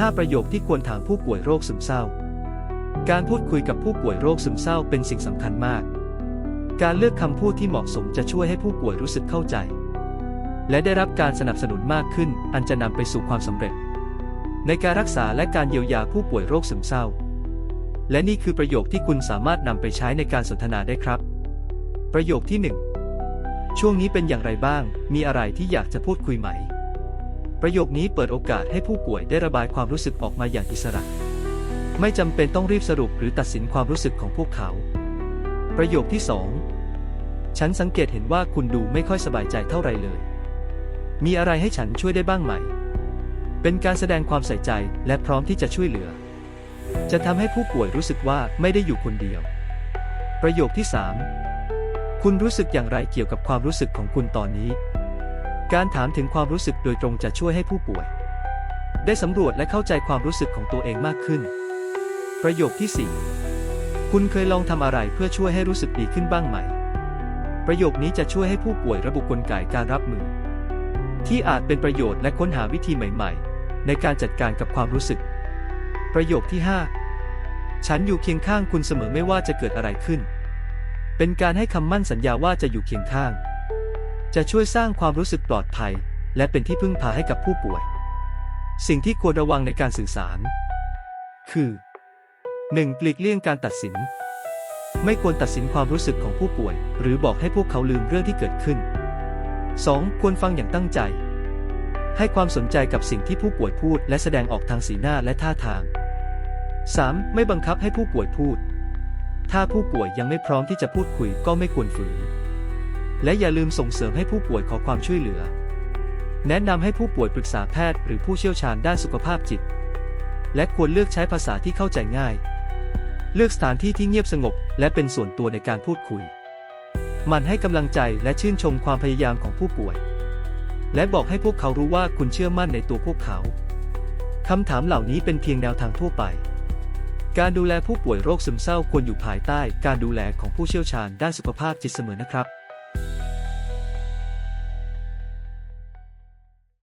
5 ประโยคที่ควรถามผู้ป่วยโรคซึมเศร้า การพูดคุยกับผู้ป่วยโรคซึมเศร้าเป็นสิ่งสำคัญมาก การเลือกคำพูดที่เหมาะสมจะช่วยให้ผู้ป่วยรู้สึกเข้าใจ และได้รับการสนับสนุนมากขึ้น อันจะนำไปสู่ความสำเร็จ ในการรักษาและการเยียวยาผู้ป่วยโรคซึมเศร้า และนี่คือประโยคที่คุณสามารถนำไปใช้ในการสนทนาได้ครับ ประโยคที่ 1 ช่วงนี้เป็นอย่างไรบ้าง มีอะไรที่อยากจะพูดคุยไหม ประโยคนี้เปิดโอกาสให้ผู้ป่วยได้ระบายความรู้สึกออกมาอย่างอิสระ ไม่จำเป็นต้องรีบสรุปหรือตัดสินความรู้สึกของพวกเขา ประโยคที่ 2 ฉันสังเกตเห็นว่าคุณดูไม่ค่อยสบายใจเท่าไหรเลย มีอะไรให้ฉันช่วยได้บ้างไหม เป็นการแสดงความใส่ใจและพร้อมที่จะช่วยเหลือ จะทำให้ผู้ป่วยรู้สึกว่าไม่ได้อยู่คนเดียว ประโยคที่ 3 คุณรู้สึกอย่างไรเกี่ยวกับความรู้สึกของคุณตอนนี้ การถามถึงความรู้สึกโดยตรงจะช่วยให้ผู้ป่วย ได้สำรวจและเข้าใจความรู้สึกของตัวเองมากขึ้น ประโยคที่ 4 คุณเคยลองทำอะไรเพื่อช่วยให้รู้สึกดีขึ้นบ้างไหม ประโยคนี้จะช่วยให้ผู้ป่วยระบุกลไกการรับมือ ที่อาจเป็นประโยชน์และค้นหาวิธีใหม่ ๆ ในการจัดการกับความรู้สึก ประโยคที่ 5 ฉันอยู่เคียงข้างคุณเสมอไม่ว่าจะเกิดอะไรขึ้น เป็นการให้คำมั่นสัญญาว่าจะอยู่เคียงข้าง จะช่วยสร้างความรู้สึกปลอดภัย และเป็นที่พึ่งพาให้กับผู้ป่วย สิ่งที่ควรระวังในการสื่อสาร คือ 1. ปลีกเลี่ยงการตัดสิน ไม่ควรตัดสินความรู้สึกของผู้ป่วย หรือบอกให้พวกเขาลืมเรื่องที่เกิดขึ้น 2. ควรฟังอย่างตั้งใจ ให้ความสนใจกับสิ่งที่ผู้ป่วยพูด และแสดงออกทางสีหน้าและท่าทาง 3. ไม่บังคับให้ผู้ป่วยพูด ถ้าผู้ป่วยยังไม่พร้อมที่จะพูดคุยก็ไม่ควรฝืน และอย่าลืมส่งเสริมให้ผู้ป่วยขอความช่วยเหลือ แนะนำให้ผู้ป่วยปรึกษาแพทย์หรือผู้เชี่ยวชาญด้านสุขภาพจิต และควรเลือกใช้ภาษาที่เข้าใจง่าย เลือกสถานที่ที่เงียบสงบ และเป็นส่วนตัวในการพูดคุย มันให้กำลังใจและชื่นชมความพยายามของผู้ป่วย และบอกให้พวกเขารู้ว่าคุณเชื่อมั่นในตัวพวกเขาคำถามเหล่านี้เป็นเพียงแนวทางทั่วไป การดูแลผู้ป่วยโรคซึมเศร้าควรอยู่ภายใต้ การดูแลของผู้เชี่ยวชาญด้านสุขภาพจิตเสมอนะครับ